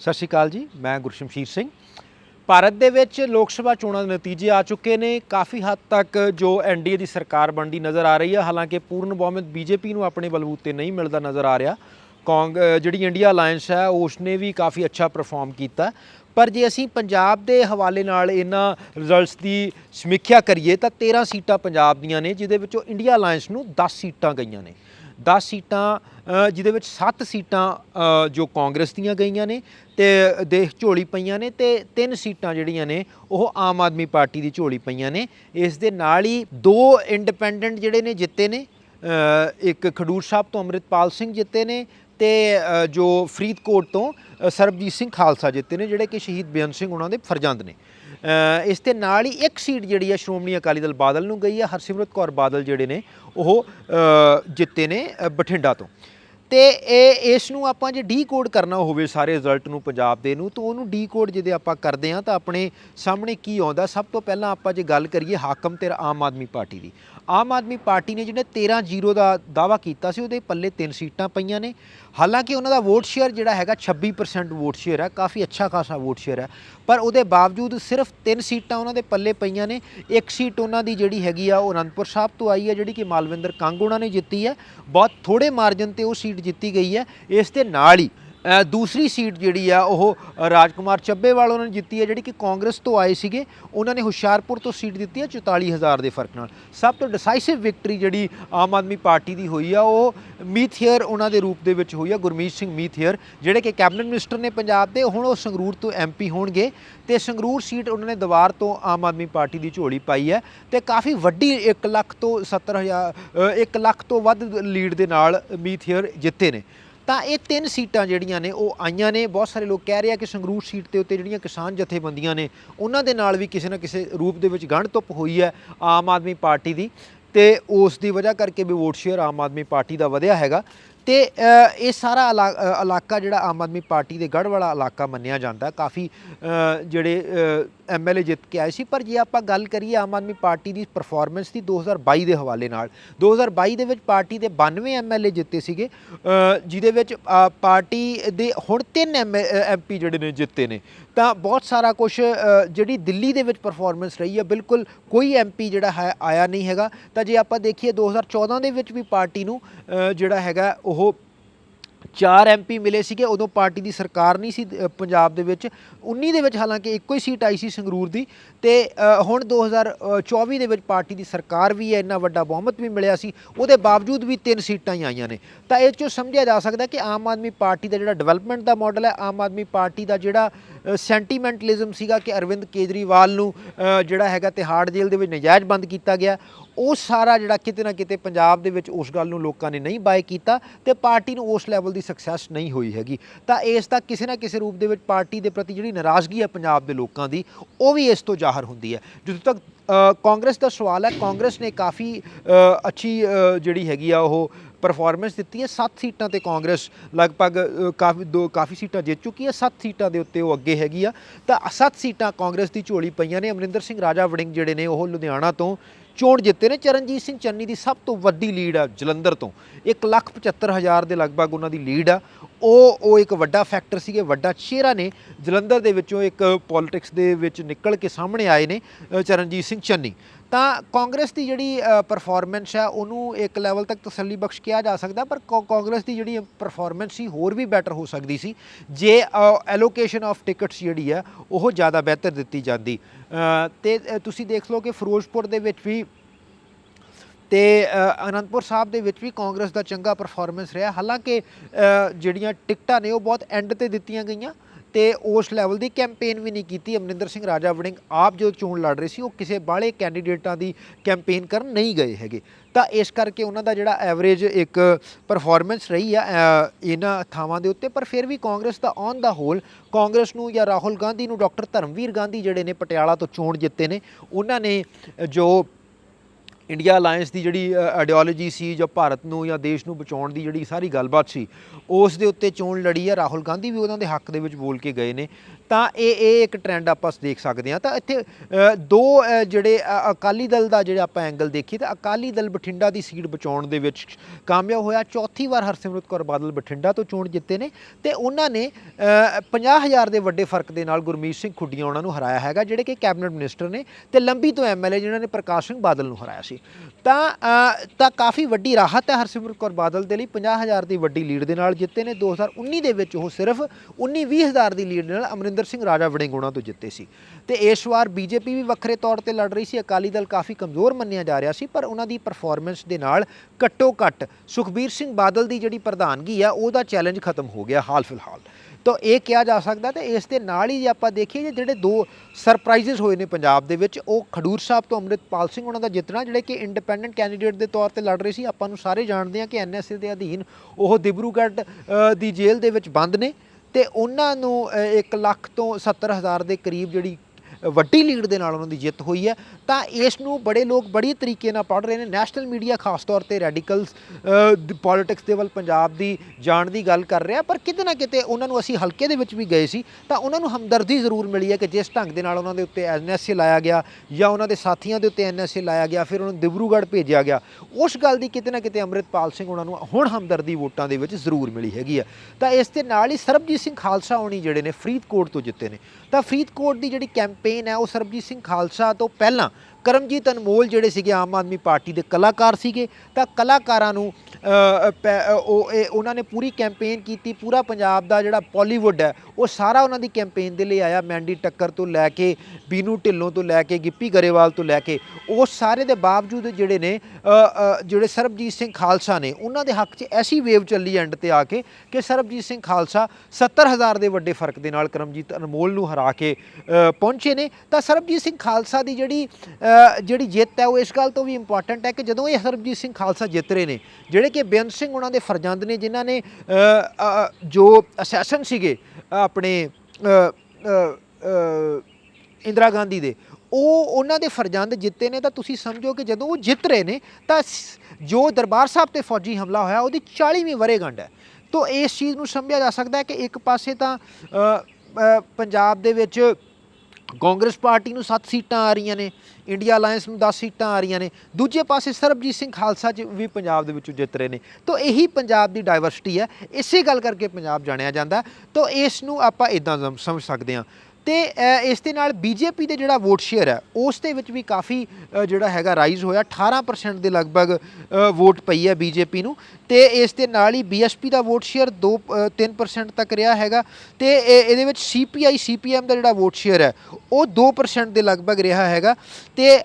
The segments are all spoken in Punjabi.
ਸਤਿ ਸ਼੍ਰੀ ਅਕਾਲ ਜੀ, ਮੈਂ ਗੁਰਸ਼ਮਸ਼ੀਰ ਸਿੰਘ। ਭਾਰਤ ਦੇ ਵਿੱਚ ਲੋਕ ਸਭਾ ਚੋਣਾਂ ਦੇ ਨਤੀਜੇ ਆ ਚੁੱਕੇ ਨੇ। ਕਾਫੀ ਹੱਦ ਤੱਕ ਜੋ ਐਨਡੀਏ ਦੀ ਸਰਕਾਰ ਬਣਦੀ ਨਜ਼ਰ ਆ ਰਹੀ ਹੈ ਹਾਲਾਂਕਿ ਪੂਰਨ ਬਹੁਮਤ ਬੀਜੇਪੀ ਨੂੰ ਆਪਣੇ ਬਲਬੂਤੇ ਨਹੀਂ ਮਿਲਦਾ ਨਜ਼ਰ ਆ ਰਿਹਾ। ਕਾਂਗ ਜਿਹੜੀ ਇੰਡੀਆ ਅਲਾਈਅੰਸ ਹੈ, ਉਸਨੇ ਵੀ ਕਾਫੀ ਅੱਛਾ ਪਰਫਾਰਮ ਕੀਤਾ। ਪਰ ਜੇ ਅਸੀਂ ਪੰਜਾਬ ਦੇ ਹਵਾਲੇ ਨਾਲ ਇਹਨਾਂ ਰਿਜ਼ਲਟਸ ਦੀ ਸਮੀਖਿਆ ਕਰੀਏ, ਤਾਂ 13 ਸੀਟਾਂ ਪੰਜਾਬ ਦੀਆਂ ਨੇ, ਜਿਹਦੇ ਵਿੱਚੋਂ ਇੰਡੀਆ ਅਲਾਈਅੰਸ ਨੂੰ 10 ਸੀਟਾਂ ਗਈਆਂ ਨੇ। 10 ਸੀਟਾਂ ਜਿਹਦੇ ਵਿੱਚ 7 ਸੀਟਾਂ ਜੋ ਕਾਂਗਰਸ ਦੀਆਂ ਗਈਆਂ ਨੇ ਤੇ ਦੇਖ ਝੋਲੀ ਪਈਆਂ ਨੇ ਤੇ ਤਿੰਨ ਸੀਟਾਂ ਜਿਹੜੀਆਂ ਨੇ, ਉਹ ਆਮ ਆਦਮੀ ਪਾਰਟੀ ਦੀ ਝੋਲੀ ਪਈਆਂ ਨੇ। ਇਸ ਦੇ ਨਾਲ ਹੀ ਦੋ ਇੰਡੀਪੈਂਡੈਂਟ ਜਿਹੜੇ ਨੇ ਜਿੱਤੇ ਨੇ ਇੱਕ ਖਡੂਰ ਸਾਹਿਬ ਤੋਂ ਅੰਮ੍ਰਿਤਪਾਲ ਸਿੰਘ ਜਿੱਤੇ ਨੇ ਤੇ ਜੋ ਫਰੀਦਕੋਟ ਤੋਂ ਸਰਬਜੀਤ ਸਿੰਘ ਖਾਲਸਾ ਜਿੱਤੇ ਨੇ, ਜਿਹੜੇ ਕਿ ਸ਼ਹੀਦ ਬੇਅੰਤ ਸਿੰਘ ਉਹਨਾਂ ਦੇ ਫਰਜ਼ੰਦ ਨੇ। ਇਸ ਦੇ ਨਾਲ ਹੀ ਇੱਕ ਸੀਟ ਜਿਹੜੀ ਹੈ ਸ਼੍ਰੋਮਣੀ ਅਕਾਲੀ ਦਲ ਬਾਦਲ ਨੂੰ ਗਈ ਹੈ ਹਰਸਿਮਰਤ ਕੌਰ ਬਾਦਲ ਜਿਹੜੇ ਨੇ, ਉਹ ਜਿੱਤੇ ਨੇ ਬਠਿੰਡਾ ਤੋਂ। ਤੇ ਇਹ, ਇਸ ਨੂੰ ਆਪਾਂ ਜੇ ਡੀਕੋਡ ਕਰਨਾ ਹੋਵੇ ਸਾਰੇ ਰਿਜ਼ਲਟ ਨੂੰ ਪੰਜਾਬ ਦੇ ਨੂੰ, ਤਾਂ ਉਹਨੂੰ ਡੀਕੋਡ ਜਿਹਦੇ ਆਪਾਂ ਕਰਦੇ ਹਾਂ, ਤਾਂ ਆਪਣੇ ਸਾਹਮਣੇ ਕੀ ਆਉਂਦਾ, ਸਭ ਤੋਂ ਪਹਿਲਾਂ ਆਪਾਂ ਜੇ ਗੱਲ ਕਰੀਏ ਹਾਕਮ ਤੇ ਆਮ ਆਦਮੀ ਪਾਰਟੀ ਦੀ। ਆਮ ਆਦਮੀ ਪਾਰਟੀ ਨੇ ਜਿਹੜੇ 13 ਜ਼ੀਰੋ ਦਾ ਦਾਵਾ ਕੀਤਾ ਸੀ, ਉਹਦੇ ਪੱਲੇ ਤਿੰਨ ਸੀਟਾਂ ਪਈਆਂ ਨੇ। ਹਾਲਾਂਕਿ ਉਹਨਾਂ ਦਾ ਵੋਟ ਸ਼ੇਅਰ ਜਿਹੜਾ ਹੈਗਾ 26% ਵੋਟ ਸ਼ੇਅਰ ਹੈ, ਕਾਫੀ ਅੱਛਾ ਖਾਸਾ ਵੋਟ ਸ਼ੇਅਰ ਹੈ। ਪਰ ਉਹਦੇ ਬਾਵਜੂਦ ਸਿਰਫ ਤਿੰਨ ਸੀਟਾਂ ਉਹਨਾਂ ਦੇ ਪੱਲੇ ਪਈਆਂ ਨੇ। ਇੱਕ ਸੀਟ ਉਹਨਾਂ ਦੀ ਜਿਹੜੀ ਹੈਗੀ ਆ, ਉਹ ਅਨੰਦਪੁਰ ਸਾਹਿਬ ਤੋਂ ਆਈ ਹੈ, ਜਿਹੜੀ ਕਿ ਮਾਲਵਿੰਦਰ ਕੰਗ ਉਹਨਾਂ ਨੇ ਜਿੱਤੀ ਹੈ। ਬਹੁਤ ਥੋੜੇ ਮਾਰਜਨ ਤੇ ਉਹ ਸੀਟ ਜਿੱਤੀ ਗਈ ਹੈ। ਇਸ ਦੇ ਨਾਲ ਹੀ ਦੂਸਰੀ ਸੀਟ ਜਿਹੜੀ ਆ, ਉਹ ਰਾਜਕੁਮਾਰ ਚੱਬੇਵਾਲ ਉਹਨਾਂ ਨੇ ਜਿੱਤੀ ਹੈ, ਜਿਹੜੀ ਕਿ ਕਾਂਗਰਸ ਤੋਂ ਆਏ ਸੀਗੇ। ਉਹਨਾਂ ਨੇ ਹੁਸ਼ਿਆਰਪੁਰ ਤੋਂ ਸੀਟ ਦਿੱਤੀ ਹੈ 44000 ਦੇ ਫ਼ਰਕ ਨਾਲ। ਸਭ ਤੋਂ ਡਿਸਾਈਸਿਵ ਵਿਕਟਰੀ ਜਿਹੜੀ ਆਮ ਆਦਮੀ ਪਾਰਟੀ ਦੀ ਹੋਈ ਆ, ਉਹ ਮੀਥੇਅਰ ਉਹਨਾਂ ਦੇ ਰੂਪ ਦੇ ਵਿੱਚ ਹੋਈ ਆ, ਗੁਰਮੀਤ ਸਿੰਘ ਮੀਥੇਅਰ ਜਿਹੜੇ ਕਿ ਕੈਬਨਿਟ ਮਿਨਿਸਟਰ ਨੇ ਪੰਜਾਬ ਦੇ, ਹੁਣ ਉਹ ਸੰਗਰੂਰ ਤੋਂ ਐਮਪੀ ਹੋਣਗੇ। ਤੇ ਸੰਗਰੂਰ ਸੀਟ ਉਹਨਾਂ ਨੇ ਦੁਬਾਰ ਤੋਂ ਆਮ ਆਦਮੀ ਪਾਰਟੀ ਦੀ ਝੋਲੀ ਪਾਈ ਹੈ ਤੇ ਕਾਫੀ ਵੱਡੀ 1 ਲੱਖ ਤੋਂ 70000 1 ਲੱਖ ਤੋਂ ਵੱਧ ਲੀਡ ਦੇ ਨਾਲ ਮੀਥੇਅਰ ਜਿੱਤੇ ਨੇ। ਤਾਂ ਇਹ ਤਿੰਨ ਸੀਟਾਂ ਜਿਹੜੀਆਂ ਨੇ ਉਹ ਆਈਆਂ ਨੇ। ਬਹੁਤ ਸਾਰੇ ਲੋਕ ਕਹਿ ਰਹੇ ਆ ਕਿ ਸੰਗਰੂਰ ਸੀਟ ਦੇ ਉੱਤੇ ਜਿਹੜੀਆਂ ਕਿਸਾਨ ਜਥੇਬੰਦੀਆਂ ਨੇ, ਉਹਨਾਂ ਦੇ ਨਾਲ ਵੀ ਕਿਸੇ ਨਾ ਕਿਸੇ ਰੂਪ ਦੇ ਵਿੱਚ ਗੰਢ ਧੁੱਪ ਹੋਈ ਹੈ ਆਮ ਆਦਮੀ ਪਾਰਟੀ ਦੀ ਤੇ ਉਸ ਦੀ ਵਜ੍ਹਾ ਕਰਕੇ ਵੀ vote share Aam Aadmi party ਦਾ ਵਧਿਆ ਹੈਗਾ। ਤੇ ਇਹ ਸਾਰਾ ਇਲਾ- ਇਲਾਕਾ ਜਿਹੜਾ ਆਮ ਆਦਮੀ ਪਾਰਟੀ ਦੇ ਗੜ੍ਹ ਵਾਲਾ ਇਲਾਕਾ ਮੰਨਿਆ ਜਾਂਦਾ। ਕਾਫੀ ਅ, ਜਿਹੜੇ ਐਮਐਲਏ ਜਿੱਤ ਕੇ ਆਏ ਸੀ ਪਰ ਜੇ ਆਪਾਂ ਗੱਲ ਕਰੀਏ ਆਮ ਆਦਮੀ ਪਾਰਟੀ ਦੀ ਪਰਫਾਰਮੈਂਸ ਦੀ 2022 ਦੇ ਹਵਾਲੇ ਨਾਲ 2022 ਦੇ ਵਿੱਚ ਪਾਰਟੀ ਦੇ 92 ਐਮਐਲਏ ਜਿੱਤੇ ਸੀਗੇ ਜਿਹਦੇ ਵਿੱਚ ਪਾਰਟੀ ਦੇ ਹੁਣ ਤਿੰਨ ਐਮਪੀ ਜਿਹੜੇ ਨੇ ਜਿੱਤੇ ਨੇ। ਤਾਂ ਬਹੁਤ ਸਾਰਾ ਕੁਝ ਜਿਹੜੀ ਦਿੱਲੀ ਦੇ ਵਿੱਚ ਪਰਫਾਰਮੈਂਸ ਰਹੀ ਹੈ ਬਿਲਕੁਲ ਕੋਈ ਐਮਪੀ ਜਿਹੜਾ ਹੈ ਆਇਆ ਨਹੀਂ ਹੈਗਾ। ਤਾਂ ਜੇ ਆਪਾਂ ਦੇਖੀਏ 2014 ਦੇ ਵਿੱਚ ਵੀ ਪਾਰਟੀ ਨੂੰ ਜਿਹੜਾ ਹੈਗਾ ਉਹ ਚਾਰ ਐਮਪੀ ਮਿਲੇ ਸੀਗੇ ਉਦੋਂ ਪਾਰਟੀ ਦੀ ਸਰਕਾਰ ਨਹੀਂ ਸੀ ਪੰਜਾਬ ਦੇ ਵਿੱਚ। 19 ਦੇ ਵਿੱਚ ਹਾਲਾਂਕਿ ਇੱਕੋ ਹੀ ਸੀਟ ਆਈ ਸੀ ਸੰਗਰੂਰ ਦੀ। ਤੇ ਅ, ਹੁਣ 2024 ਦੇ ਵਿੱਚ ਪਾਰਟੀ ਦੀ ਸਰਕਾਰ ਵੀ ਹੈ ਇੰਨਾ ਵੱਡਾ ਬਹੁਮਤ ਵੀ ਮਿਲਿਆ ਸੀ। ਉਹਦੇ ਬਾਵਜੂਦ ਵੀ ਤਿੰਨ ਸੀਟਾਂ ਹੀ ਆਈਆਂ ਨੇ। ਤਾਂ ਇਹ ਚੋਂ ਸਮਝਿਆ ਜਾ ਸਕਦਾ ਕਿ ਆਮ ਆਦਮੀ ਪਾਰਟੀ ਦਾ ਜਿਹੜਾ ਡਿਵੈਲਪਮੈਂਟ ਦਾ ਮਾਡਲ ਹੈ ਆਮ ਆਦਮੀ ਪਾਰਟੀ ਦਾ ਜਿਹੜਾ ਸੈਂਟੀਮੈਂਟਲਿਜ਼ਮ ਸੀਗਾ ਕਿ ਅਰਵਿੰਦ ਕੇਜਰੀਵਾਲ ਨੂੰ ਜਿਹੜਾ ਹੈਗਾ ਤਿਹਾੜ ਜੇਲ੍ਹ ਦੇ ਵਿੱਚ ਨਜਾਇਜ਼ ਬੰਦ ਕੀਤਾ ਗਿਆ। ਉਹ ਸਾਰਾ ਜਿਹੜਾ ਕਿਤੇ ਨਾ ਕਿਤੇ ਪੰਜਾਬ ਦੇ ਵਿੱਚ ਉਸ ਗੱਲ ਨੂੰ ਲੋਕਾਂ ਨੇ ਨਹੀਂ ਬਾਏ ਕੀਤਾ ਤੇ ਪਾਰਟੀ ਨੂੰ ਉਸ ਲੈਵਲ ਦੀ ਸਕਸੈਸ ਨਹੀਂ ਹੋਈ ਹੈਗੀ। ਤਾਂ ਇਸ ਦਾ ਕਿਸੇ ਨਾ ਕਿਸੇ ਰੂਪ ਦੇ ਵਿੱਚ ਪਾਰਟੀ ਦੇ ਪ੍ਰਤੀ ਜਿਹੜੀ ਨਾਰਾਜ਼ਗੀ ਹੈ ਪੰਜਾਬ ਦੇ ਲੋਕਾਂ ਦੀ, ਉਹ ਵੀ ਇਸ ਤੋਂ ਜ਼ਾਹਰ ਹੁੰਦੀ ਹੈ। ਜਦੋਂ ਤੱਕ ਕਾਂਗਰਸ ਦਾ ਸਵਾਲ ਹੈ, ਕਾਂਗਰਸ ਨੇ ਕਾਫੀ ਅੱਛੀ ਜਿਹੜੀ ਹੈਗੀ ਆ ਉਹ ਪਰਫਾਰਮੈਂਸ ਦਿੱਤੀ ਹੈ 7 ਸੀਟਾਂ ਤੇ ਕਾਂਗਰਸ ਲਗਭਗ ਕਾਫੀ, ਦੋ, ਕਾਫੀ ਸੀਟਾਂ ਜਿੱਤ ਚੁੱਕੀ ਹੈ 7 ਸੀਟਾਂ ਦੇ ਉੱਤੇ ਉਹ ਅੱਗੇ ਹੈਗੀ ਆ। ਤਾਂ 7 ਸੀਟਾਂ ਕਾਂਗਰਸ ਦੀ ਝੋਲੀ ਪਈਆਂ ਨੇ। ਅਮਰਿੰਦਰ ਸਿੰਘ ਰਾਜਾ ਵੜਿੰਗ ਜਿਹੜੇ ਨੇ ਉਹ ਲੁਧਿਆਣਾ ਤੋਂ ਚੋਣ ਜਿੱਤੇ ਨੇ। ਚਰਨਜੀਤ ਸਿੰਘ ਚੰਨੀ ਦੀ ਸਭ ਤੋਂ ਵੱਡੀ ਲੀਡ ਆ ਜਲੰਧਰ ਤੋਂ। 175000 ਦੇ ਲਗਭਗ ਉਹਨਾਂ ਦੀ ਲੀਡ ਆ। ਉਹ ਉਹ ਇੱਕ ਵੱਡਾ ਫੈਕਟਰ ਸੀਗੇ, ਵੱਡਾ ਚਿਹਰਾ ਨੇ। ਜਲੰਧਰ ਦੇ ਵਿੱਚੋਂ ਇੱਕ ਪੋਲਿਟਿਕਸ ਦੇ ਵਿੱਚ ਨਿਕਲ ਕੇ ਸਾਹਮਣੇ ਆਏ ਨੇ ਚਰਨਜੀਤ ਸਿੰਘ ਚੰਨੀ। ਤਾਂ ਕਾਂਗਰਸ ਦੀ ਜਿਹੜੀ ਪਰਫਾਰਮੈਂਸ ਹੈ ਉਹਨੂੰ ਇੱਕ ਲੈਵਲ ਤੱਕ ਤਸੱਲੀ ਬਖਸ਼ ਕਿਹਾ ਜਾ ਸਕਦਾ ਪਰ ਕਾ- ਕਾਂਗਰਸ ਦੀ ਜਿਹੜੀ ਪਰਫਾਰਮੈਂਸ ਸੀ ਹੋਰ ਵੀ ਬੈਟਰ ਹੋ ਸਕਦੀ ਸੀ ਜੇ ਐਲੋਕੇਸ਼ਨ ਆਫ ਟਿਕਟਸ ਜਿਹੜੀ ਹੈ ਉਹ ਜ਼ਿਆਦਾ ਬਿਹਤਰ ਦਿੱਤੀ ਜਾਂਦੀ। ਅ, ਤੇ ਤੁਸੀਂ ਦੇਖ ਲਓ ਕਿ ਫਿਰੋਜ਼ਪੁਰ ਦੇ ਵਿੱਚ ਵੀ ਤੇ ਅਨੰਦਪੁਰ ਸਾਹਿਬ ਦੇ ਵਿੱਚ ਵੀ ਕਾਂਗਰਸ ਦਾ ਚੰਗਾ ਪਰਫਾਰਮੈਂਸ ਰਿਹਾ। ਹਾਲਾਂਕਿ ਜਿਹੜੀਆਂ ਟਿਕਟਾਂ ਨੇ ਉਹ ਬਹੁਤ ਐਂਡ ਤੇ ਦਿੱਤੀਆਂ ਗਈਆਂ। ਤੇ ਉਸ ਲੈਵਲ ਦੀ ਕੈਂਪੇਨ ਵੀ ਨਹੀਂ ਕੀਤੀ। ਅਮਰਿੰਦਰ ਸਿੰਘ ਰਾਜਾ ਵੜਿੰਗ ਆਪ ਜਦੋਂ ਚੋਣ ਲੜ ਰਹੇ ਸੀ, ਉਹ ਕਿਸੇ ਬਾਹਲੇ ਕੈਂਡੀਡੇਟਾਂ ਦੀ ਕੈਂਪੇਨ ਕਰਨ ਨਹੀਂ ਗਏ ਹੈਗੇ। ਤਾਂ ਇਸ ਕਰਕੇ ਉਹਨਾਂ ਦਾ ਜਿਹੜਾ ਐਵਰੇਜ ਇੱਕ ਪਰਫਾਰਮੈਂਸ ਰਹੀ ਆ ਇਹਨਾਂ ਥਾਵਾਂ ਦੇ ਉੱਤੇ। ਪਰ ਫਿਰ ਵੀ ਕਾਂਗਰਸ ਦਾ ਔਨ ਦਾ ਹੋਲ ਕਾਂਗਰਸ ਨੂੰ ਜਾਂ ਰਾਹੁਲ ਗਾਂਧੀ ਨੂੰ ਡਾਕਟਰ ਧਰਮਵੀਰ ਗਾਂਧੀ ਜਿਹੜੇ ਨੇ ਪਟਿਆਲਾ ਤੋਂ ਚੋਣ ਜਿੱਤੇ ਨੇ, ਉਹਨਾਂ ਨੇ ਜੋ ਇੰਡੀਆ ਅਲਾਈਅੰਸ ਦੀ ਜਿਹੜੀ ਆਈਡੀਓਲੋਜੀ ਸੀ ਜਾਂ ਭਾਰਤ ਨੂੰ ਜਾਂ ਦੇਸ਼ ਨੂੰ ਬਚਾਉਣ ਦੀ ਜਿਹੜੀ ਸਾਰੀ ਗੱਲਬਾਤ ਸੀ, ਉਸ ਦੇ ਉੱਤੇ ਚੋਣ ਲੜੀ ਹੈ। ਰਾਹੁਲ ਗਾਂਧੀ ਵੀ ਉਹਨਾਂ ਦੇ ਹੱਕ ਦੇ ਵਿੱਚ ਬੋਲ ਕੇ ਗਏ ਨੇ। ਤਾਂ ਇਹ ਇਹ ਇੱਕ ਟ੍ਰੈਂਡ ਆਪਾਂ ਦੇਖ ਸਕਦੇ ਹਾਂ। ਤਾਂ ਇੱਥੇ ਦੋ ਜਿਹੜੇ ਅਕਾਲੀ ਦਲ ਦਾ ਜਿਹੜਾ ਆਪਾਂ ਐਂਗਲ ਦੇਖੀਏ ਤਾਂ ਅਕਾਲੀ ਦਲ ਬਠਿੰਡਾ ਦੀ ਸੀਟ ਬਚਾਉਣ ਦੇ ਵਿੱਚ ਕਾਮਯਾਬ ਹੋਇਆ। ਚੌਥੀ ਵਾਰ ਹਰਸਿਮਰਤ ਕੌਰ ਬਾਦਲ ਬਠਿੰਡਾ ਤੋਂ ਚੋਣ ਜਿੱਤੇ ਨੇ ਤੇ ਉਹਨਾਂ ਨੇ ਅ, 50000 ਦੇ ਵੱਡੇ ਫ਼ਰਕ ਦੇ ਨਾਲ ਗੁਰਮੀਤ ਸਿੰਘ ਖੁੱਡੀਆਂ ਉਹਨਾਂ ਨੂੰ ਹਰਾਇਆ ਹੈਗਾ ਜਿਹੜੇ ਕਿ ਕੈਬਨਿਟ ਮਿਨਿਸਟਰ ਨੇ ਤੇ ਲੰਬੀ ਤੋਂ ਐਮਐਲਏ ਜਿਨ੍ਹਾਂ ਨੇ ਪ੍ਰਕਾਸ਼ ਸਿੰਘ ਬਾਦਲ ਨੂੰ ਹਰਾਇਆ ਸੀ। ਤਾਂ ਤਾਂ ਕਾਫੀ ਵੱਡੀ ਰਾਹਤ ਹੈ ਹਰਸਿਮਰਤ ਕੌਰ ਬਾਦਲ ਦੇ ਲਈ। 50000 ਦੀ ਵੱਡੀ ਲੀਡ ਦੇ ਨਾਲ ਜਿੱਤੇ ਨੇ। 2019 ਦੇ ਵਿੱਚ ਉਹ ਸਿਰਫ 19-20000 ਦੀ ਲੀਡ ਨਾਲ ਅਮਰਿੰਦਰ ਸਿੰਘ ਰਾਜਾ ਵੜਿੰਗੋਣਾ ਤੋਂ ਜਿੱਤੇ ਸੀ। ਤੇ ਇਸ ਵਾਰ ਬੀਜੇਪੀ ਵੀ ਵੱਖਰੇ ਤੌਰ ਤੇ ਲੜ ਰਹੀ ਸੀ। ਅਕਾਲੀ ਦਲ ਕਾਫੀ ਕਮਜ਼ੋਰ ਮੰਨਿਆ ਜਾ ਰਿਹਾ ਸੀ, ਪਰ ਉਹਨਾਂ ਦੀ ਪਰਫਾਰਮੈਂਸ ਦੇ ਨਾਲ ਘੱਟੋ ਘੱਟ ਸੁਖਬੀਰ ਸਿੰਘ ਬਾਦਲ ਦੀ ਜਿਹੜੀ ਪ੍ਰਧਾਨਗੀ ਆ, ਉਹਦਾ ਚੈਲੰਜ ਖਤਮ ਹੋ ਗਿਆ ਹਾਲ ਫਿਲਹਾਲ। ਤਾਂ ਇਹ ਕਿਹਾ ਜਾ ਸਕਦਾ ਤੇ ਇਸ ਦੇ ਨਾਲ ਹੀ ਜੇ ਆਪਾਂ ਦੇਖੀਏ ਜੇ ਜਿਹੜੇ ਦੋ ਸਰਪ੍ਰਾਈਜ਼ਸ ਹੋਏ ਨੇ ਪੰਜਾਬ ਦੇ ਵਿੱਚ, ਉਹ ਖਡੂਰ ਸਾਹਿਬ ਤੋਂ ਅੰਮ੍ਰਿਤਪਾਲ ਸਿੰਘ ਉਹਨਾਂ ਦਾ ਜਿੱਤਣਾ, ਜਿਹੜੇ ਕਿ ਇੰਡੀਪੈਂਡੈਂਟ ਕੈਂਡੀਡੇਟ ਦੇ ਤੌਰ ਤੇ ਲੜ ਰਹੇ ਸੀ। ਆਪਾਂ ਨੂੰ ਸਾਰੇ ਜਾਣਦੇ ਹਾਂ ਕਿ ਐਨਐਸਏ ਦੇ ਅਧੀਨ ਉਹ ਦਿਬਰੂਗੜ੍ਹ ਦੀ ਜੇਲ੍ਹ ਦੇ ਵਿੱਚ ਬੰਦ ਨੇ। ਤੇ ਉਹਨਾਂ ਨੂੰ 1 ਲੱਖ ਤੋਂ 70 ਹਜ਼ਾਰ ਦੇ ਕਰੀਬ ਜਿਹੜੀ ਵੱਡੀ ਲੀਡ ਦੇ ਨਾਲ ਉਹਨਾਂ ਦੀ ਜਿੱਤ ਹੋਈ ਹੈ। ਤਾਂ ਇਸ ਨੂੰ ਬੜੇ ਲੋਕ ਬੜੀ ਤਰੀਕੇ ਨਾਲ ਪੜ੍ਹ ਰਹੇ ਨੇ। ਨੈਸ਼ਨਲ ਮੀਡੀਆ ਖਾਸ ਤੌਰ ਤੇ ਰੈਡੀਕਲਸ ਪੋਲਿਟਿਕਸ ਦੇ ਵੱਲ ਪੰਜਾਬ ਦੀ ਜਾਣ ਦੀ ਗੱਲ ਕਰ ਰਿਹਾ। ਪਰ ਕਿਤੇ ਨਾ ਕਿਤੇ ਉਹਨਾਂ ਨੂੰ ਅਸੀਂ ਹਲਕੇ ਦੇ ਵਿੱਚ ਵੀ ਗਏ ਸੀ, ਤਾਂ ਉਹਨਾਂ ਨੂੰ ਹਮਦਰਦੀ ਜ਼ਰੂਰ ਮਿਲੀ ਹੈ ਕਿ ਜਿਸ ਢੰਗ ਦੇ ਨਾਲ ਉਹਨਾਂ ਦੇ ਉੱਤੇ ਐਨਐਸਏ ਲਾਇਆ ਗਿਆ ਜਾਂ ਉਹਨਾਂ ਦੇ ਸਾਥੀਆਂ ਦੇ ਉੱਤੇ ਐਨਐਸਏ ਲਾਇਆ ਗਿਆ, ਫਿਰ ਉਹਨਾਂ ਨੂੰ ਦਿਬਰੂਗੜ੍ਹ ਭੇਜਿਆ ਗਿਆ। ਉਸ ਗੱਲ ਦੀ ਕਿਤੇ ਨਾ ਕਿਤੇ ਅੰਮ੍ਰਿਤਪਾਲ ਸਿੰਘ ਉਹਨਾਂ ਨੂੰ ਹੁਣ ਹਮਦਰਦੀ ਵੋਟਾਂ ਦੇ ਵਿੱਚ ਜ਼ਰੂਰ ਮਿਲੀ ਹੈਗੀ ਹੈ। ਤਾਂ ਇਸ ਦੇ ਨਾਲ ਹੀ ਸਰਬਜੀਤ ਸਿੰਘ ਖਾਲਸਾ ਹੋਣੀ ਜਿਹੜੇ ਨੇ ਫਰੀਦਕੋਟ ਤੋਂ ਜਿੱਤੇ ਨੇ। ਤਾਂ ਫਰੀਦਕੋਟ ਦੀ ਜਿਹੜੀ ਕੈਂਪੇਨ ਹੈ, ਉਹ ਸਰਬਜੀਤ ਸਿੰਘ ਖਾਲਸਾ ਤੋਂ ਪਹਿਲਾਂ ਕਰਮਜੀਤ ਅਨਮੋਲ ਜਿਹੜੇ ਸੀਗੇ ਆਮ ਆਦਮੀ ਪਾਰਟੀ ਦੇ ਕਲਾਕਾਰ ਸੀਗੇ, ਤਾਂ ਕਲਾਕਾਰਾਂ ਨੂੰ ਉਹ ਉਹਨਾਂ ਨੇ ਪੂਰੀ ਕੈਂਪੇਨ ਕੀਤੀ, ਪੂਰਾ ਪੰਜਾਬ ਦਾ ਜਿਹੜਾ ਬਾਲੀਵੁੱਡ ਹੈ ਉਹ ਸਾਰਾ ਉਹਨਾਂ ਦੀ ਕੈਂਪੇਨ ਦੇ ਲਈ ਆਇਆ ਮੈਂਡੀ ਟੱਕਰ ਤੋਂ ਲੈ ਕੇ, ਬੀਨੂ ਢਿੱਲੋਂ ਤੋਂ ਲੈ ਕੇ, ਗਿੱਪੀ ਗਰੇਵਾਲ ਤੋਂ ਲੈ ਕੇ। ਉਹ ਸਾਰੇ ਦੇ ਬਾਵਜੂਦ ਜਿਹੜੇ ਨੇ ਜਿਹੜੇ ਸਰਬਜੀਤ ਸਿੰਘ ਖਾਲਸਾ ਨੇ, ਉਹਨਾਂ ਦੇ ਹੱਕ 'ਚ ਐਸੀ ਵੇਵ ਚੱਲੀ ਐਂਡ ਤੇ ਆ ਕੇ ਕਿ ਸਰਬਜੀਤ ਸਿੰਘ ਖਾਲਸਾ 70000 ਦੇ ਵੱਡੇ ਫ਼ਰਕ ਦੇ ਨਾਲ ਕਰਮਜੀਤ ਅਨਮੋਲ ਨੂੰ ਹਰਾ ਕੇ ਪਹੁੰਚੇ ਨੇ। ਤਾਂ ਸਰਬਜੀਤ ਸਿੰਘ ਖਾਲਸਾ ਦੀ ਜਿਹੜੀ ਜਿਹੜੀ ਜਿੱਤ ਹੈ, ਉਹ ਇਸ ਗੱਲ ਤੋਂ ਵੀ ਇੰਪੋਰਟੈਂਟ ਹੈ ਕਿ ਜਦੋਂ ਇਹ ਸਰਬਜੀਤ ਸਿੰਘ ਖਾਲਸਾ ਜਿੱਤ ਰਹੇ ਨੇ, ਜਿਹੜੇ ਕਿ ਬੇਅੰਤ ਸਿੰਘ ਉਹਨਾਂ ਦੇ ਫਰਜ਼ੰਦ ਨੇ, ਜਿਨ੍ਹਾਂ ਨੇ ਜੋ ਅਸੈਸਨ ਸੀਗੇ ਆਪਣੇ ਇੰਦਰਾ ਗਾਂਧੀ ਦੇ। ਉਹ ਉਹਨਾਂ ਦੇ ਫਰਜ਼ੰਦ ਜਿੱਤੇ ਨੇ ਤਾਂ ਤੁਸੀਂ ਸਮਝੋ ਕਿ ਜਦੋਂ ਉਹ ਜਿੱਤ ਰਹੇ ਨੇ ਤਾਂ ਜੋ ਦਰਬਾਰ ਸਾਹਿਬ ਤੇ ਫੌਜੀ ਹਮਲਾ ਹੋਇਆ, ਉਹਦੀ 40ਵੀਂ ਵਰੇਗੰਢ ਹੈ। ਤਾਂ ਇਸ ਚੀਜ਼ ਨੂੰ ਸਮਝਿਆ ਜਾ ਸਕਦਾ ਹੈ ਕਿ ਇੱਕ ਪਾਸੇ ਤਾਂ ਪੰਜਾਬ ਦੇ ਵਿੱਚ ਕਾਂਗਰਸ ਪਾਰਟੀ ਨੂੰ 7 ਸੀਟਾਂ ਆ ਰਹੀਆਂ ਨੇ, ਇੰਡੀਆ ਅਲਾਈਅੰਸ ਨੂੰ 10 ਸੀਟਾਂ ਆ ਰਹੀਆਂ ਨੇ, ਦੂਜੇ ਪਾਸੇ ਸਰਬਜੀਤ ਸਿੰਘ ਖਾਲਸਾ ਜੀ ਵੀ ਪੰਜਾਬ ਦੇ ਵਿੱਚੋਂ ਜਿੱਤ ਰਹੇ ਨੇ। ਤਾਂ ਇਹੀ ਪੰਜਾਬ ਦੀ ਡਾਈਵਰਸਿਟੀ ਹੈ, ਇਸੇ ਗੱਲ ਕਰਕੇ ਪੰਜਾਬ ਜਾਣਿਆ ਜਾਂਦਾ। ਤਾਂ ਇਸ ਨੂੰ ਆਪਾਂ ਇਦਾਂ ਸਮਝ ਸਕਦੇ ਹਾਂ। ਤੇ ਇਸ ਦੇ ਨਾਲ ਬੀਜੇਪੀ ਦੇ ਜਿਹੜਾ ਵੋਟ ਸ਼ੇਅਰ ਹੈ, ਉਸ ਦੇ ਵਿੱਚ ਵੀ ਕਾਫੀ ਜਿਹੜਾ ਹੈਗਾ ਰਾਈਜ਼ ਹੋਇਆ। 18% ਦੇ ਲਗਭਗ ਵੋਟ ਪਈ ਹੈ ਬੀਜੇਪੀ ਨੂੰ। ਤੇ ਇਸ ਦੇ ਨਾਲ ਹੀ ਬੀਐਸਪੀ ਦਾ ਵੋਟ ਸ਼ੇਅਰ 2 3% ਤੱਕ ਰਿਹਾ ਹੈਗਾ। ਤੇ ਇਹਦੇ ਵਿੱਚ ਸੀਪੀਆਈ ਸੀਪੀਐਮ ਦਾ ਜਿਹੜਾ ਵੋਟ ਸ਼ੇਅਰ ਹੈ, ਉਹ 2% ਦੇ ਲਗਭਗ ਰਿਹਾ ਹੈਗਾ। ਤੇ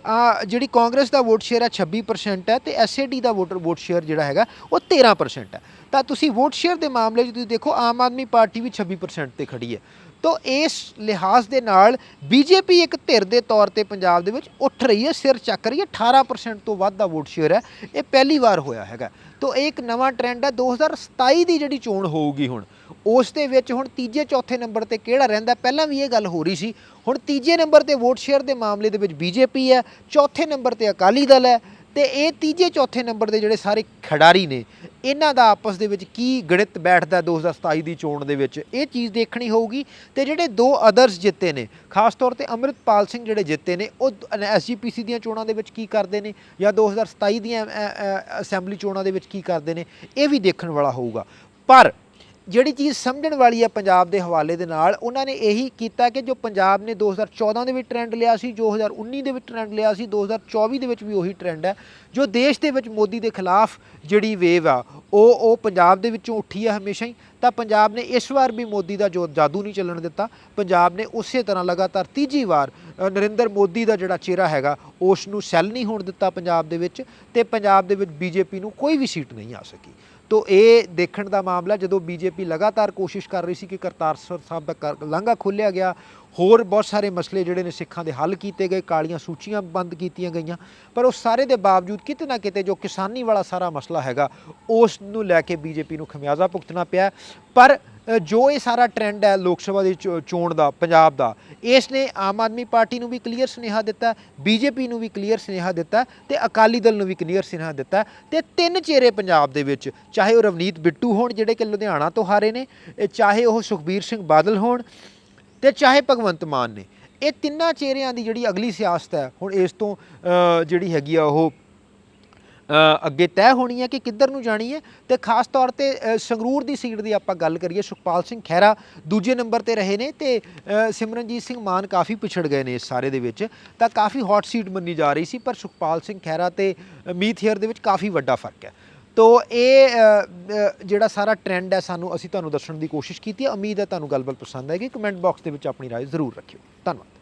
ਜਿਹੜੀ ਕਾਂਗਰਸ ਦਾ ਵੋਟ ਸ਼ੇਅਰ ਹੈ 26% ਹੈ। ਤੇ ਐਸਏਡੀ ਦਾ ਵੋਟਰ ਵੋਟ ਸ਼ੇਅਰ ਜਿਹੜਾ ਹੈਗਾ, ਉਹ 13% ਹੈ। ਤਾਂ ਤੁਸੀਂ ਵੋਟ ਸ਼ੇਅਰ ਦੇ ਮਾਮਲੇ 'ਚ ਤੁਸੀਂ ਦੇਖੋ, ਆਮ ਆਦਮੀ ਪਾਰਟੀ ਵੀ 26% ਤੇ ਖੜੀ ਹੈ। ਤੋ ਇਸ ਲਿਹਾਜ਼ ਦੇ ਨਾਲ ਬੀਜੇਪੀ ਇੱਕ ਧਿਰ ਦੇ ਤੌਰ ਤੇ ਪੰਜਾਬ ਦੇ ਵਿੱਚ ਉੱਠ ਰਹੀ ਹੈ, ਸਿਰ ਚੱਕ ਰਹੀ ਹੈ। 18% ਤੋਂ ਵੱਧ ਦਾ ਵੋਟ ਸ਼ੇਅਰ ਹੈ। ਇਹ ਪਹਿਲੀ ਵਾਰ ਹੋਇਆ ਹੈਗਾ। ਤਾਂ ਇਹ ਇੱਕ ਨਵਾਂ ਟ੍ਰੈਂਡ ਹੈ। 2027 ਦੀ ਜਿਹੜੀ ਚੋਣ ਹੋਊਗੀ ਹੁਣ, ਉਸ ਦੇ ਵਿੱਚ ਹੁਣ ਤੀਜੇ ਚੌਥੇ ਨੰਬਰ ਤੇ ਕਿਹੜਾ ਰਹਿੰਦਾ? ਪਹਿਲਾਂ ਵੀ ਇਹ ਗੱਲ ਹੋ ਰਹੀ ਸੀ। ਹੁਣ ਤੀਜੇ ਨੰਬਰ ਤੇ ਵੋਟ ਸ਼ੇਅਰ ਦੇ ਮਾਮਲੇ ਦੇ ਵਿੱਚ ਬੀਜੇਪੀ ਹੈ। ਚੌਥੇ ਨੰਬਰ ਤੇ ਅਕਾਲੀ ਦਲ ਹੈ। ਤੇ ਇਹ ਤੀਜੇ ਚੌਥੇ ਨੰਬਰ ਦੇ ਜਿਹੜੇ ਸਾਰੇ ਖਿਡਾਰੀ ਨੇ ਇਹਨਾਂ ਦਾ ਆਪਸ ਦੇ ਵਿੱਚ ਕੀ ਗਣਿਤ ਬੈਠਦਾ 2027 ਦੀ ਚੋਣ ਦੇ ਵਿੱਚ? ਇਹ ਚੀਜ਼ ਦੇਖਣੀ ਹੋਊਗੀ ਤੇ ਜਿਹੜੇ ਦੋ ਅਦਰਸ ਜਿੱਤੇ ਨੇ ਖਾਸ ਤੌਰ ਤੇ ਅੰਮ੍ਰਿਤਪਾਲ ਸਿੰਘ ਜਿਹੜੇ ਜਿੱਤੇ ਨੇ ਉਹ ਐਸਜੀਪੀਸੀ ਦੀਆਂ ਚੋਣਾਂ ਦੇ ਵਿੱਚ ਕੀ ਕਰਦੇ ਨੇ ਜਾਂ 2027 ਦੀਆਂ ਅ, ਅ, ਅਸੈਂਬਲੀ ਚੋਣਾਂ ਦੇ ਵਿੱਚ ਕੀ ਕਰਦੇ ਨੇ ਇਹ ਵੀ ਦੇਖਣ ਵਾਲਾ ਹੋਊਗਾ। ਪਰ ਜਿਹੜੀ ਚੀਜ਼ ਸਮਝਣ ਵਾਲੀ ਹੈ ਪੰਜਾਬ ਦੇ ਹਵਾਲੇ ਦੇ ਨਾਲ, ਉਹਨਾਂ ਨੇ ਇਹੀ ਕੀਤਾ ਕਿ ਜੋ ਪੰਜਾਬ ਨੇ 2014 ਦੇ ਵਿੱਚ ਟ੍ਰੈਂਡ ਲਿਆ ਸੀ 2019 ਦੇ ਵਿੱਚ ਟ੍ਰੈਂਡ ਲਿਆ ਸੀ 2024 ਦੇ ਵਿੱਚ ਵੀ ਉਹੀ ਟ੍ਰੈਂਡ ਹੈ, ਜੋ ਦੇਸ਼ ਦੇ ਵਿੱਚ ਮੋਦੀ ਦੇ ਖਿਲਾਫ ਜਿਹੜੀ ਵੇਵ ਆ, ਉਹ ਉਹ ਪੰਜਾਬ ਦੇ ਵਿੱਚੋਂ ਉੱਠੀ ਆ ਹਮੇਸ਼ਾ ਹੀ, ਤਾਂ ਪੰਜਾਬ ਨੇ ਇਸ ਵਾਰ ਵੀ ਮੋਦੀ ਦਾ ਜੋ ਜਾਦੂ ਨਹੀਂ ਚੱਲਣ ਦਿੱਤਾ, ਪੰਜਾਬ ਨੇ ਉਸੇ ਤਰ੍ਹਾਂ ਲਗਾਤਾਰ ਤੀਜੀ ਵਾਰ ਨਰਿੰਦਰ ਮੋਦੀ ਦਾ ਜਿਹੜਾ ਚਿਹਰਾ ਹੈਗਾ ਉਸ ਨੂੰ ਸੈੱਲ ਨਹੀਂ ਹੋਣ ਦਿੱਤਾ ਪੰਜਾਬ ਦੇ ਵਿੱਚ ਤੇ ਪੰਜਾਬ ਦੇ ਵਿੱਚ ਬੀਜੇਪੀ ਨੂੰ ਕੋਈ ਵੀ ਸੀਟ ਨਹੀਂ ਆ ਸਕੀ। ਤੋ ਇਹ ਦੇਖਣ ਦਾ ਮਾਮਲਾ, ਜਦੋਂ ਬੀਜੇਪੀ ਲਗਾਤਾਰ ਕੋਸ਼ਿਸ਼ ਕਰ ਰਹੀ ਸੀ ਕਿ ਕਰਤਾਰਪੁਰ ਸਾਹਿਬ ਦਾ ਕਰ- ਲਾਂਘਾ ਖੋਲ੍ਹਿਆ ਗਿਆ ਹੋਰ ਬਹੁਤ ਸਾਰੇ ਮਸਲੇ ਜਿਹੜੇ ਨੇ ਸਿੱਖਾਂ ਦੇ ਹੱਲ ਕੀਤੇ ਗਏ, ਕਾਲੀਆਂ ਸੂਚੀਆਂ ਬੰਦ ਕੀਤੀਆਂ ਗਈਆਂ। ਪਰ ਉਹ ਸਾਰੇ ਦੇ ਬਾਵਜੂਦ ਕਿਤੇ ਨਾ ਕਿਤੇ ਜੋ ਕਿਸਾਨੀ ਵਾਲਾ ਸਾਰਾ ਮਸਲਾ ਹੈਗਾ ਉਸ ਨੂੰ ਲੈ ਕੇ ਬੀਜੇਪੀ ਨੂੰ ਖਮਿਆਜ਼ਾ ਭੁਗਤਣਾ ਪਿਆ। ਪਰ ਜੋ ਇਹ ਸਾਰਾ ਟ੍ਰੈਂਡ ਹੈ ਲੋਕ ਸਭਾ ਦੀ ਚੋ- ਚੋਣ ਦਾ, ਪੰਜਾਬ ਦਾ, ਇਸ ਨੇ ਆਮ ਆਦਮੀ ਪਾਰਟੀ ਨੂੰ ਵੀ ਕਲੀਅਰ ਸੁਨੇਹਾ ਦਿੱਤਾ, ਬੀਜੇਪੀ ਨੂੰ ਵੀ ਕਲੀਅਰ ਸੁਨੇਹਾ ਦਿੱਤਾ ਤੇ ਅਕਾਲੀ ਦਲ ਨੂੰ ਵੀ ਕਲੀਅਰ ਸੁਨੇਹਾ ਦਿੱਤਾ। ਤੇ ਤਿੰਨ ਚਿਹਰੇ ਪੰਜਾਬ ਦੇ ਵਿੱਚ, ਚਾਹੇ ਉਹ ਰਵਨੀਤ ਬਿੱਟੂ ਹੋਣ, ਜਿਹੜੇ ਕਿ ਲੁਧਿਆਣਾ ਤੋਂ ਹਾਰੇ ਨੇ, ਚਾਹੇ ਉਹ ਸੁਖਬੀਰ ਸਿੰਘ ਬਾਦਲ ਹੋਣ ਤੇ ਚਾਹੇ ਭਗਵੰਤ ਮਾਨ ਨੇ। ਇਹ ਤਿੰਨਾਂ ਚਿਹਰਿਆਂ ਦੀ ਜਿਹੜੀ ਅਗਲੀ ਸਿਆਸਤ ਹੈ, ਹੁਣ ਇਸ ਤੋਂ ਜਿਹੜੀ ਹੈਗੀ ਆ ਉਹ ਅੱਗੇ ਤੈਅ ਹੋਣੀ ਹੈ ਕਿ ਕਿੱਧਰ ਨੂੰ ਜਾਣੀ ਹੈ ਤੇ ਖਾਸ ਤੌਰ ਤੇ ਸੰਗਰੂਰ ਦੀ ਸੀਟ ਦੀ ਆਪਾਂ ਗੱਲ ਕਰੀਏ, ਸੁਖਪਾਲ ਸਿੰਘ ਖਹਿਰਾ ਦੂਜੇ ਨੰਬਰ ਤੇ ਰਹੇ ਨੇ ਤੇ ਸਿਮਰਨਜੀਤ ਸਿੰਘ ਮਾਨ ਕਾਫੀ ਪਿਛੜ ਗਏ ਨੇ ਇਸ ਸਾਰੇ ਦੇ ਵਿੱਚ। ਤਾਂ ਕਾਫੀ ਹੌਟ ਸੀਟ ਮੰਨੀ ਜਾ ਰਹੀ ਸੀ, ਪਰ ਸੁਖਪਾਲ ਸਿੰਘ ਖਹਿਰਾ ਤੇ ਮੀਤ ਹੇਅਰ ਦੇ ਵਿੱਚ ਕਾਫੀ ਵੱਡਾ ਫ਼ਰਕ ਹੈ। ਤੋ ਇਹ ਅ, ਅ, ਜਿਹੜਾ ਸਾਰਾ ਟ੍ਰੈਂਡ ਹੈ ਸਾਨੂੰ ਅਸੀਂ ਤੁਹਾਨੂੰ ਦੱਸਣ ਦੀ ਕੋਸ਼ਿਸ਼ ਕੀਤੀ ਹੈ ਉਮੀਦ ਹੈ ਤੁਹਾਨੂੰ ਗੱਲਬਾਤ ਪਸੰਦ ਆਏਗੀ ਕਮੈਂਟ ਬਾਕਸ ਦੇ ਵਿੱਚ ਆਪਣੀ رائے ਜ਼ਰੂਰ ਰੱਖਿਓ ਧੰਨਵਾਦ